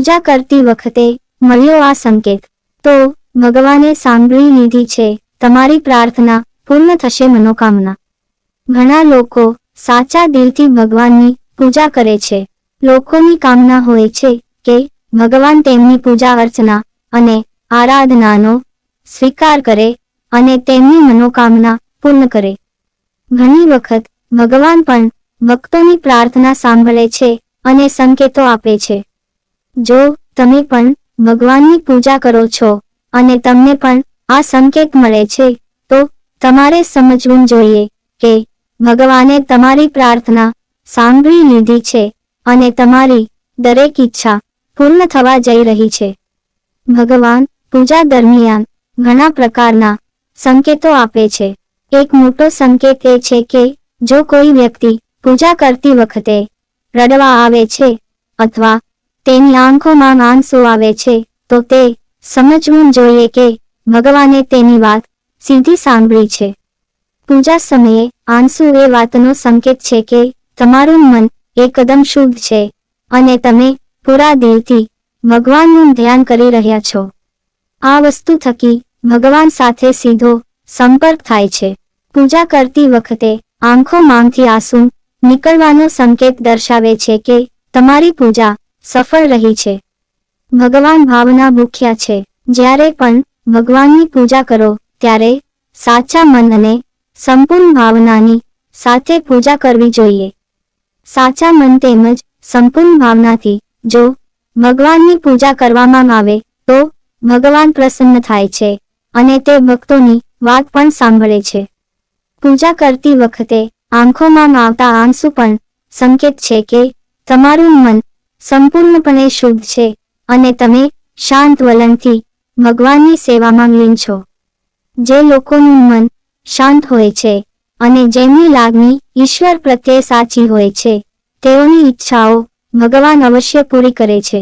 પૂજા કરતી વખતે મળ્યો આ સંકેત. તો ભગવાને સાંભળી લીધી છે, તમારી પ્રાર્થના પૂર્ણ થશે મનોકામના. ઘણા લોકો સાચા દિલથી ભગવાનની પૂજા કરે છે. લોકોની કામના હોય છે કે ભગવાન તેમની પૂજા અર્ચના અને આરાધનાનો સ્વીકાર કરે અને તેમની મનોકામના પૂર્ણ કરે. ઘણી વખત ભગવાન પણ ભક્તોની પ્રાર્થના સાંભળે છે અને સંકેતો આપે છે. જો તમે પણ ભગવાનની પૂજા કરો છો અને તમને પણ આ સંકેત મળે છે, તો તમારે સમજવું જોઈએ કે ભગવાને તમારી પ્રાર્થના સાંભળી લીધી છે અને તમારી દરેક ઈચ્છા પૂર્ણ થવા જઈ રહી છે. ભગવાન પૂજા દરમિયાન ઘણા પ્રકારના સંકેતો આપે છે. એક મોટો સંકેત એ છે કે જો કોઈ વ્યક્તિ પૂજા કરતી વખતે રડવા આવે છે અથવા તેની આંખોમાં આંસુ આવે છે, તો તે સમજવું જોઈએ કે ભગવાને તેની વાત સીધી સાંભળી છે. પૂજા સમયે આંસુ એ વાતનો સંકેત છે કે તમારું મન એકદમ શુદ્ધ છે અને તમે પૂરા દિલથી ભગવાનનું ધ્યાન કરી રહ્યા છો. આ વસ્તુ થકી ભગવાન સાથે સીધો સંપર્ક થાય છે. પૂજા કરતી વખતે આંખો માંથી આંસુ નીકળવાનો સંકેત દર્શાવે છે કે તમારી પૂજા સફળ રહી છે. ભગવાન ભાવના ભૂખ્યા છે. જ્યારે પણ ભગવાનની પૂજા કરો, ત્યારે સાચા મન અને સંપૂર્ણ ભાવનાની સાથે પૂજા કરવી જોઈએ. સાચા મન તેમજ સંપૂર્ણ ભાવનાથી જો ભગવાનની પૂજા કરવામાં આવે, તો ભગવાન પ્રસન્ન થાય છે અને તે ભક્તોની વાત પણ સાંભળે છે. પૂજા કરતી વખતે આંખોમાં આવતા આંસુ પણ સંકેત છે કે તમારું મન સંપૂર્ણપણે શુદ્ધ છે અને તમે શાંત વલણથી ભગવાનની સેવામાં લીન છો. જે લોકોનું મન શાંત હોય છે અને જેમની લાગણી ઈશ્વર પ્રત્યે સાચી હોય છે, તેઓની ઈચ્છાઓ ભગવાન અવશ્ય પૂરી કરે છે.